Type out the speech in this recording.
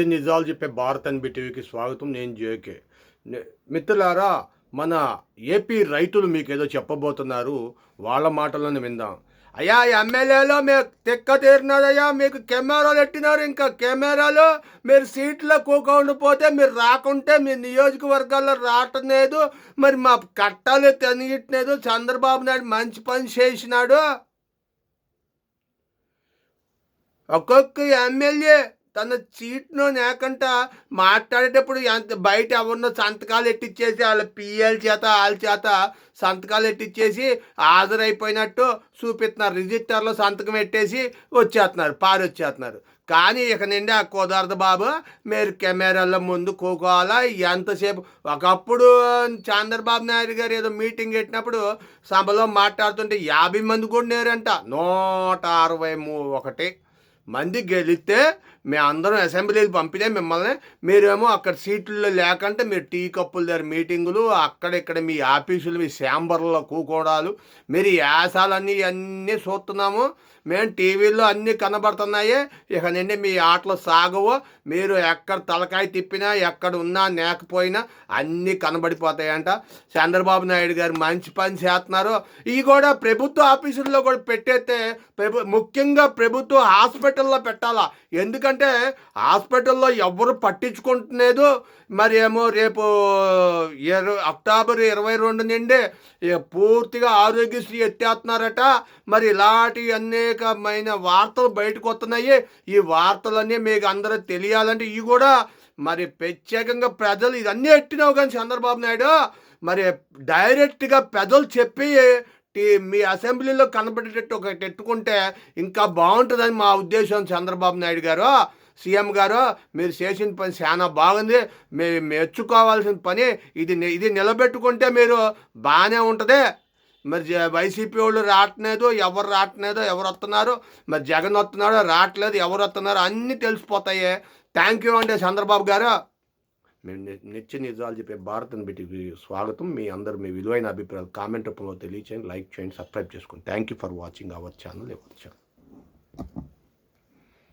చిన్న నిజాలు చెప్పే భారత్ అని టీవీకి స్వాగతం. నేను జేకే. మిత్రులారా మన ఏపీ రైతులు మీకు ఏదో చెప్పబోతున్నారు. వాళ్ళ మాటలను విందాం. అయ్యా ఎమ్మెల్యేలో మీకు తిక్క తీరినారయ్యా మీకు కెమెరాలు పెట్టినారు. ఇంకా కెమెరాలో మీరు సీట్లో కూకుండా పోతే మీరు రాకుంటే మీ నియోజకవర్గాల్లో రావటం లేదు. మరి మా కట్టాలు తెనియట్లేదు చంద్రబాబు నాయుడు మంచి పని చేసినాడు. ఒక్కొక్క ఎమ్మెల్యే తన సీట్ను లేకుండా మాట్లాడేటప్పుడు ఎంత బయట ఎవరినో సంతకాలు ఎట్టిచ్చేసి వాళ్ళ పిఎల్ చేత వాళ్ళ చేత సంతకాలు ఎట్టిచ్చేసి హాజరైపోయినట్టు చూపిస్తున్నారు. రిజిస్టర్లో సంతకం పెట్టేసి వచ్చేస్తున్నారు పారొచ్చేస్తున్నారు. కానీ ఇక నిండి ఆ కుదరదు బాబు మీరు కెమెరాల ముందు కూకోవాలా? ఎంతసేపు? ఒకప్పుడు చంద్రబాబు నాయుడు గారు ఏదో మీటింగ్ పెట్టినప్పుడు సభలో మాట్లాడుతుంటే యాభై మంది కూడా నేరంట నూట అరవై మూ ఒకటి. మంది గెలిస్తే మేము అందరం అసెంబ్లీకి పంపితే మిమ్మల్ని. మీరేమో అక్కడ సీట్లు లేకంటే మీరు టీ కప్పుల దగ్గర మీటింగులు అక్కడ ఇక్కడ మీ ఆఫీసులు మీ శాంబర్లో కూకోడాలు మీరు ఈ యాసాలన్నీ అన్నీ చూస్తున్నాము. మేము టీవీల్లో అన్నీ కనబడుతున్నాయి. ఇక నుండి మీ ఆటలు సాగవు. మీరు ఎక్కడ తలకాయ తిప్పినా ఎక్కడ ఉన్నా నేకపోయినా అన్నీ కనబడిపోతాయంట. చంద్రబాబు నాయుడు గారు మంచి పని చేస్తున్నారు. ఇవి కూడా ప్రభుత్వ ఆఫీసుల్లో కూడా పెట్టేస్తే ప్రభు ముఖ్యంగా ప్రభుత్వ హాస్పిటల్ హాస్పిటల్లో పెట్టాలా? ఎందుకంటే హాస్పిటల్లో ఎవరు పట్టించుకుంటలేదు. మరి ఏమో రేపు ఇరవై అక్టోబర్ ఇరవై రెండు నుండి పూర్తిగా ఆరోగ్యశ్రీ ఎత్తేస్తున్నారట. మరి ఇలాంటి అనేకమైన వార్తలు బయటకు వస్తున్నాయి. ఈ వార్తలన్నీ మీకు అందరూ తెలియాలంటే ఇవి కూడా మరి ప్రత్యేకంగా ప్రజలు ఇదన్నీ ఎట్టినావు కానీ చంద్రబాబు నాయుడు? మరి డైరెక్ట్గా ప్రజలు చెప్పి మీ అసెంబ్లీలో కనబడేటట్టు ఒకటి పెట్టుకుంటే ఇంకా బాగుంటుందని మా ఉద్దేశం చంద్రబాబు నాయుడు గారు. సీఎం గారు మీరు చేసిన పని చాలా బాగుంది. మేము మెచ్చుకోవాల్సిన పని ఇది ఇది నిలబెట్టుకుంటే మీరు బాగానే ఉంటుంది. మరి జ- వైసీపీ వాళ్ళు రావట్లేదు ఎవరు రావట్లేదు ఎవరు వస్తున్నారు? మరి జగన్ వస్తున్నాడు రావట్లేదు ఎవరు వస్తున్నారు? అన్నీ తెలిసిపోతాయి. థ్యాంక్ యూ అండి చంద్రబాబు గారు. మేము నిత్య నిజాలు చెప్పే భారత్ బిటికి స్వాగతం. మీ అందరూ మీ విలువైన అభిప్రాయాలు కామెంట్ రూపంలో తెలియచేయండి లైక్ చేయండి సబ్స్క్రైబ్ చేసుకోండి. Thank you for watching our channel ever channel